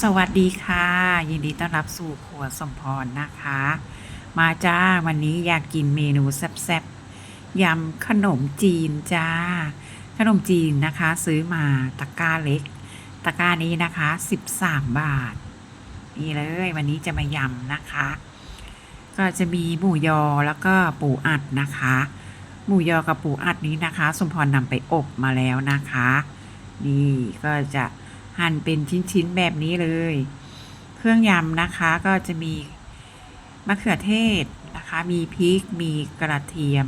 สวัสดีค่ะ ยินดีต้อนรับสู่ครัวสมพรนะคะ มาจ้าวันนี้อยากกินเมนูแซ่บๆยำขนมจีนจ้า ขนมจีนนะคะ ซื้อมาตะกร้าเล็ก ตะกร้านี้นะคะ 13 บาท นี่เลยวันนี้จะมายำนะคะ ก็จะมีหมูยอแล้วก็ปูอัดนะคะ หมูยอกับปูอัดนี้นะคะ สมพรนำไปอบมาแล้วนะคะ นี่ก็จะ หั่นเป็นชิ้นๆแบบนี้เลย เครื่องยำนะคะก็จะมีมะเขือเทศนะคะ มีพริก มีกระเทียม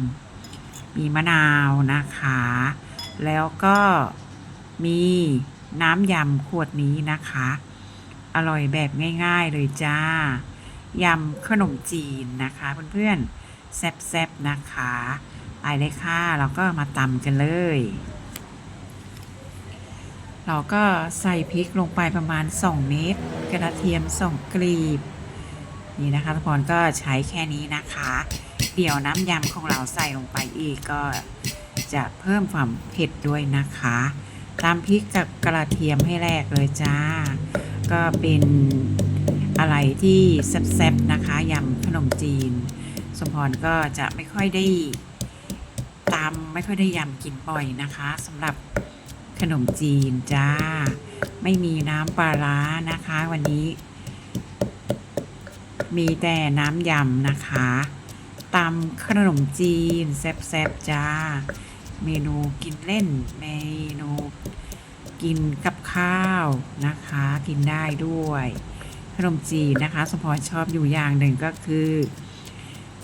มีมะนาวนะคะ แล้วก็มีน้ำยำขวดนี้นะคะ อร่อยแบบง่าย ๆเลยจ้ายำขนมจีนนะคะเพื่อนๆแซ่บๆนะคะไปเลยค่ะ เราก็มาตำกันเลย เราก็ใส่พริกลงไปประมาณ 2 เม็ดกระเทียม 2 กลีบ นี่นะคะทุกคนก็ใช้แค่นี้นะคะ เดี๋ยวน้ำยำของเราใส่ลงไปอีกก็จะเพิ่มความเผ็ดด้วยนะคะตามพริกกับกระเทียมให้แรกเลยจ้า ก็เป็นอะไรที่แซ่บๆนะคะยำขนมจีน สมพรก็จะไม่ค่อยได้ตามไม่ค่อยได้ยำกินบ่อยนะคะสำหรับ ขนมจีนจ้า ไม่มีน้ำปลาร้านะคะ วันนี้ มีแต่น้ำยำนะคะตำขนมจีนแซ่บๆจ้า เมนูกินเล่น เมนูกินกับข้าวนะคะ กินได้ด้วย ขนมจีนนะคะ สมพรชอบอยู่อย่างหนึ่งก็คือ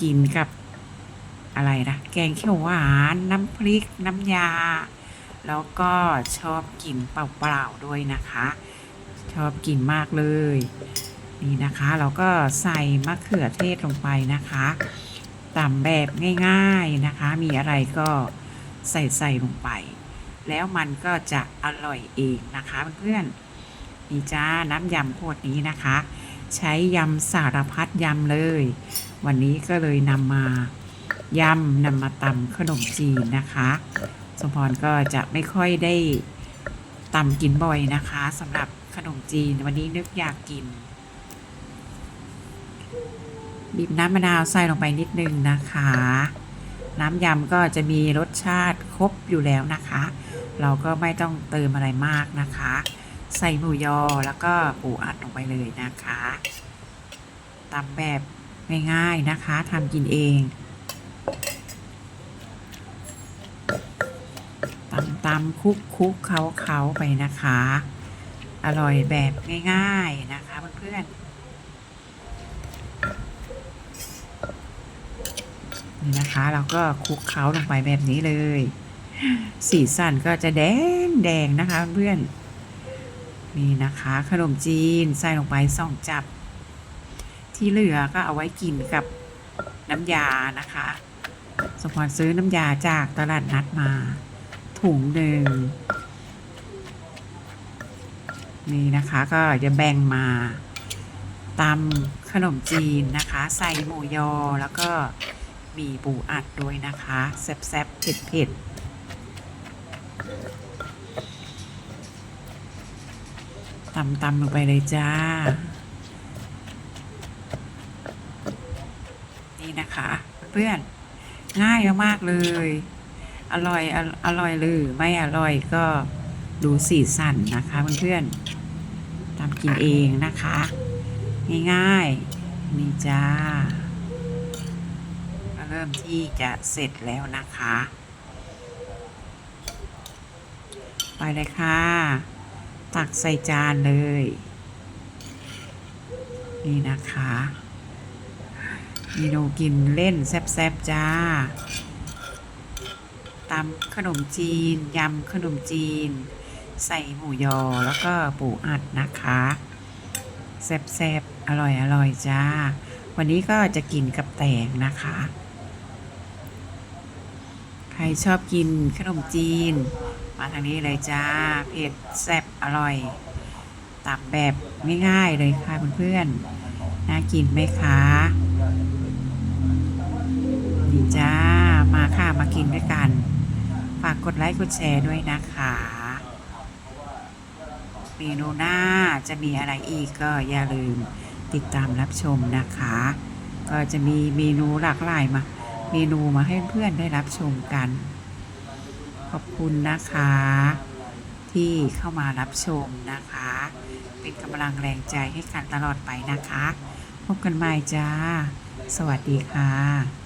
กินกับอะไรนะ แกงเขียวหวาน น้ำพริก น้ำยา แล้วก็ชอบกินเปล่าๆด้วยนะคะ ชอบกินมากเลย นี่นะคะ เราก็ใส่มะเขือเทศลงไปนะคะตำแบบง่ายๆนะคะ มีอะไรก็ใส่ใส่ลงไป แล้วมันก็จะอร่อยเองนะคะเพื่อนๆนี่จ้าน้ำยำขวดนี้นะคะ ใช้ยำสารพัดยำเลย วันนี้ก็เลยนำมายำนำมาตำขนมจีนนะคะ สมพรก็จะไม่ค่อยได้ตำกินบ่อยนะคะสำหรับขนมจีนวันนี้นึกอยากกิน บีบน้ำมะนาวใส่ลงไปนิดนึงนะคะ น้ำยำก็จะมีรสชาติครบอยู่แล้วนะคะ เราก็ไม่ต้องเติมอะไรมากนะคะ ใส่หมูยอแล้วก็ปูอัดลงไปเลยนะคะตำแบบง่ายๆนะคะทำกินเอง ตำคุกคุกเขาเขาไปนะคะ อร่อยแบบง่าย ๆนะคะเพื่อนๆนี่นะคะ เราก็คุกเคล้าลงไปแบบนี้เลย สีสันก็จะแดงแดงนะคะเพื่อนนี่นะคะขนมจีนใส่ลงไปสองจับ ที่เหลือก็เอาไว้กินกับน้ำยานะคะสมพรซื้อน้ำยาจากตลาดนัดมา ถุงหนึ่งนี่นะคะก็จะแบ่งมาตำขนมจีนนะคะ ใส่หมูยอแล้วก็มีปูอัดด้วยนะคะแซ่บๆเผ็ดๆตำตำลงไปเลยจ้า นี่นะคะ เพื่อนง่ายมาก ๆ เลย อร่อยอร่อยหรือไม่อร่อยก็ดูสีสันนะคะเพื่อนๆทำกินเองนะคะ ง่ายๆนี่จ้าเริ่มที่จะเสร็จแล้วนะคะ ไปเลยค่ะ ตักใส่จานเลย นี่นะคะเมนูกินเล่นแซ่บๆจ้า ตำขนมจีน ยำขนมจีน ใส่หมูยอแล้วก็ปูอัดนะคะแซ่บๆอร่อยอร่อยจ้า วันนี้ก็จะกินกับแตงนะคะ ใครชอบกินขนมจีน มาทางนี้เลยจ้า เผ็ดแซ่บอร่อยตับแบบง่ายๆเลยค่ะเพื่อนๆน่ากินไหมคะนี่จ้า มาค่ะมากินด้วยกัน ฝากกดไลค์กดแชร์ด้วยนะคะ เมนูหน้าจะมีอะไรอีกก็อย่าลืมติดตามรับชมนะคะ ก็จะมีเมนูหลากหลายมา เมนูมาให้เพื่อนได้รับชมกัน ขอบคุณนะคะ ที่เข้ามารับชมนะคะ เป็นกำลังแรงใจให้กันตลอดไปนะคะ พบกันใหม่จ้า สวัสดีค่ะ